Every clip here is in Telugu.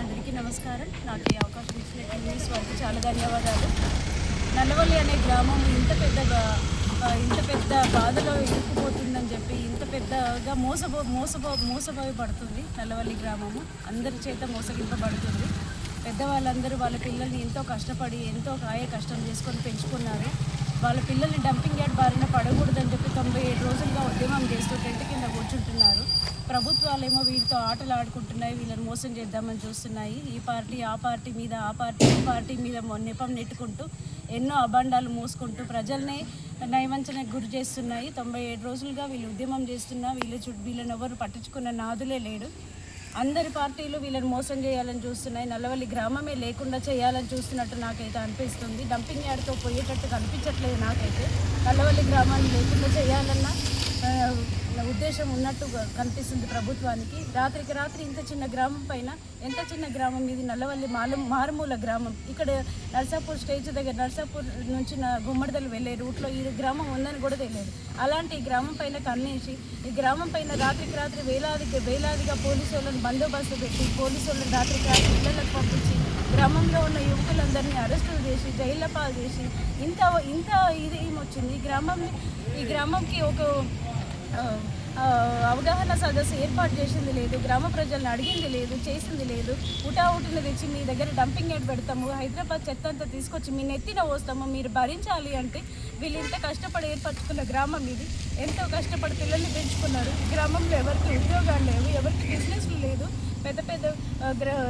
అందరికీ నమస్కారం. నాకు ఈ అవకాశం ఇచ్చిన న్యూస్ వారికి చాలా ధన్యవాదాలు. నల్లవల్లి అనే గ్రామం ఇంత పెద్దగా ఇంత పెద్ద బాధలో ఇరుక్కుపోతుందని చెప్పి ఇంత పెద్దగా మోసపో మోసపో మోసపోయి పడుతుంది నల్లవల్లి గ్రామము. అందరి చేత మోసగింపబడుతుంది. పెద్దవాళ్ళందరూ వాళ్ళ పిల్లల్ని ఎంతో కష్టపడి ఎంతో కాయ కష్టం చేసుకొని పెంచుకున్నారు. వాళ్ళ పిల్లల్ని డంపింగ్ యార్డ్ బారిన పడకూడదని చెప్పి తొంభై ఏడు రోజులుగా ఉద్యమం చేస్తూ టెంట్ కింద కూర్చుంటున్నారు. ప్రభుత్వాలేమో వీరితో ఆటలు ఆడుకుంటున్నాయి వీళ్ళని మోసం చేద్దామని చూస్తున్నాయి. ఈ పార్టీ ఆ పార్టీ మీద ఆ పార్టీ ఈ పార్టీ మీద మొ- నెపం నెట్టుకుంటూ ఎన్నో అబండాలు మోసుకుంటూ ప్రజల్ని నయవంచనకు గురి చేస్తున్నాయి. తొంభై ఏడు రోజులుగా వీళ్ళు ఉద్యమం చేస్తున్నా వీళ్ళు చుట్టూ వీళ్ళని ఎవరు పట్టించుకున్న నాదులే లేడు. అందరి పార్టీలు వీళ్ళని మోసం చేయాలని చూస్తున్నాయి. నల్లవల్లి గ్రామమే లేకుండా చేయాలని చూస్తున్నట్టు నాకైతే అనిపిస్తుంది. డంపింగ్ యార్డ్తో పోయేటట్టు కనిపించట్లేదు నాకైతే. నల్లవల్లి గ్రామాన్ని లేకుండా చేయాలన్నా ఉద్దేశం ఉన్నట్టు కనిపిస్తుంది ప్రభుత్వానికి. రాత్రికి రాత్రి ఇంత చిన్న గ్రామం పైన ఎంత చిన్న గ్రామం ఇది? నల్లవల్లి మాలు మారుమూల గ్రామం. ఇక్కడ నర్సాపూర్ స్టేజ్ దగ్గర నర్సాపూర్ నుంచి నా గుమ్మడిదలు వెళ్ళే రూట్లో ఈ గ్రామం ఉందని కూడా తెలియదు. అలాంటి ఈ గ్రామం పైన కన్నేసి ఈ గ్రామం పైన రాత్రికి రాత్రి వేలాది వేలాదిగా పోలీసు వాళ్ళని బందోబస్తు పెట్టి పోలీసు వాళ్ళని రాత్రికి రాత్రి ఇళ్ళకు పంపించి గ్రామంలో ఉన్న యువకులందరినీ అరెస్టులు చేసి జైళ్ళ పాలు చేసి ఇంత ఇంత ఇది ఏమొచ్చింది? ఈ గ్రామంని ఈ గ్రామంకి ఒక అవగాహన సదస్సు ఏర్పాటు చేసింది లేదు గ్రామ ప్రజలను అడిగింది లేదు చేసింది లేదు. ఉటావుటిని తెచ్చి మీ దగ్గర డంపింగ్ యార్డ్ పెడతాము హైదరాబాద్ చెత్త అంతా తీసుకొచ్చి మీ నెత్తిన పోస్తాము మీరు భరించాలి అంటే వీళ్ళు ఇంత కష్టపడి ఏర్పరచుకున్న గ్రామం ఇది. ఎంతో కష్టపడి పిల్లల్ని పెంచుకున్నారు. గ్రామంలో ఎవరికి ఉద్యోగాలు లేవు ఎవరికి బిజినెస్లు లేదు. పెద్ద పెద్ద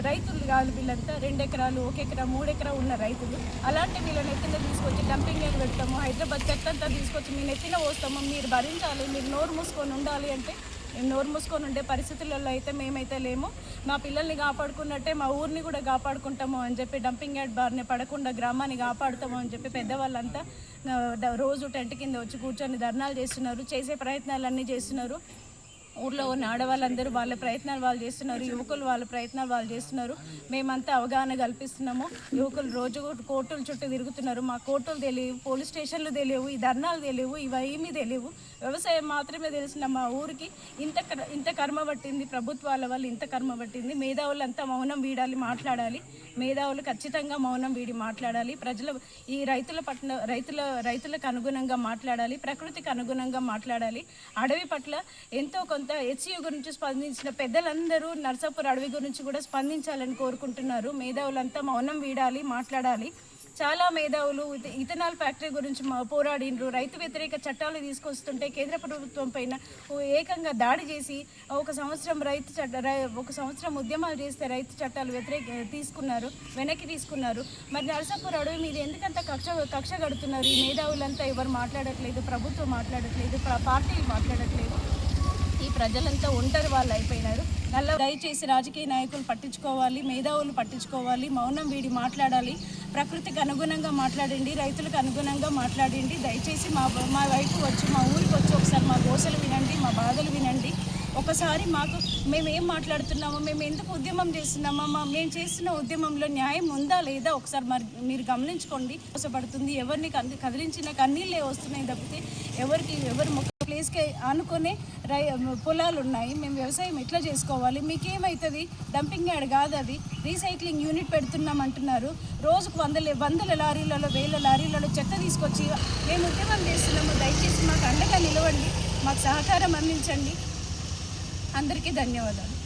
రైతులు కాదు వీళ్ళంతా. రెండు ఎకరాలు ఒక ఎకరా మూడు ఎకరా ఉన్న రైతులు. అలాంటి వీళ్ళని నెత్తిన తీసుకొచ్చి డంపింగ్ యార్డ్ పెడతాము హైదరాబాద్ చెత్త అంతా తీసుకొచ్చి మీ నెత్తిన పోస్తాము మీరు భరించాలి మీరు నోరు మూసుకొని ఉండాలి అంటే మేము నోరు మూసుకొని ఉండే పరిస్థితులలో అయితే మేమైతే లేము. మా పిల్లల్ని కాపాడుకున్నట్టే మా ఊరిని కూడా కాపాడుకుంటాము అని చెప్పి డంపింగ్ యార్డ్ బార్ని పడకుండా గ్రామాన్ని కాపాడుతాము అని చెప్పి పెద్దవాళ్ళంతా రోజు టెంట్ కింద వచ్చి కూర్చొని ధర్నాలు చేస్తున్నారు చేసే ప్రయత్నాలన్నీ చేస్తున్నారు. ఊర్లో ఉన్న ఆడవాళ్ళందరూ వాళ్ళ ప్రయత్నాలు వాళ్ళు చేస్తున్నారు యువకులు వాళ్ళ ప్రయత్నాలు వాళ్ళు చేస్తున్నారు. మేమంతా అవగాహన కల్పిస్తున్నాము. యువకులు రోజు కోర్టుల చుట్టూ తిరుగుతున్నారు. మా కోర్టులు తెలియవు పోలీస్ స్టేషన్లు తెలియవు ఈ ధర్నాలు తెలియవు ఇవేమీ తెలియవు. వ్యవసాయం మాత్రమే తెలిసిన మా ఊరికి ఇంత ఇంత కర్మ పట్టింది ప్రభుత్వాల వల్ల ఇంత కర్మ పట్టింది. మేధావులంతా మౌనం వీడాలి మాట్లాడాలి. మేధావులు ఖచ్చితంగా మౌనం వీడి మాట్లాడాలి. ప్రజల ఈ రైతుల పట్ల రైతుల రైతులకు అనుగుణంగా మాట్లాడాలి ప్రకృతికి అనుగుణంగా మాట్లాడాలి. అడవి పట్ల ఎంతో కొంత హెచ్యు గురించి స్పందించిన పెద్దలందరూ నర్సాపూర్ అడవి గురించి కూడా స్పందించాలని కోరుకుంటున్నారు. మేధావులంతా మౌనం వీడాలి మాట్లాడాలి. చాలా మేధావులు ఇథనాల్ ఫ్యాక్టరీ గురించి పోరాడిండ్రు రైతు వ్యతిరేక చట్టాలు తీసుకొస్తుంటే కేంద్ర ప్రభుత్వం పైన ఓ ఏకంగా దాడి చేసి ఒక సంవత్సరం రైతు చట్ట రై- ఒక సంవత్సరం ఉద్యమాలు చేస్తే రైతు చట్టాలు వ్యతిరేక తీసుకున్నారు వెనక్కి తీసుకున్నారు. మరి నరసాపూర్ అడవి మీద ఎందుకంత కక్ష కక్ష కడుతున్నారు? ఈ మేధావులంతా ఎవరు మాట్లాడట్లేదు ప్రభుత్వం మాట్లాడట్లేదు పార్టీలు మాట్లాడట్లేదు. ఈ ప్రజలంతా ఒంటరి వాళ్ళు అయిపోయినారు. నల్ల దయచేసి రాజకీయ నాయకులు పట్టించుకోవాలి మేధావులు పట్టించుకోవాలి మౌనం వీడి మాట్లాడాలి ప్రకృతికి అనుగుణంగా మాట్లాడండి రైతులకు అనుగుణంగా మాట్లాడండి. దయచేసి మా మా వైపు వచ్చి మా ఊరికి వచ్చి ఒకసారి మా గోసలు వినండి మా బాధలు వినండి. ఒకసారి మాకు మేము ఏం మాట్లాడుతున్నామో మేము ఎందుకు ఉద్యమం చేస్తున్నామా మా మేము చేస్తున్న ఉద్యమంలో న్యాయం ఉందా లేదా ఒకసారి మరి మీరు గమనించుకోండి. మోసపడుతుంది ఎవరిని కదిలించిన కన్నీళ్ళే వస్తున్నాయి తప్పితే ఎవరికి ఎవరు ముఖ ప్లేస్కి ఆనుకునే రై పొలాలు ఉన్నాయి మేము వ్యవసాయం ఎట్లా చేసుకోవాలి? మీకేమవుతుంది డంపింగ్ యార్డ్ కాదు అది రీసైక్లింగ్ యూనిట్ పెడుతున్నాం అంటున్నారు రోజుకు వందల వందల లారీలలో వేల లారీలలో చెత్త తీసుకొచ్చి మేము ఉద్యమం చేస్తున్నాము. దయచేసి మాకు అండగా నిలవండి. మాకు సహకారం అందించండి. అందరికీ ధన్యవాదాలు.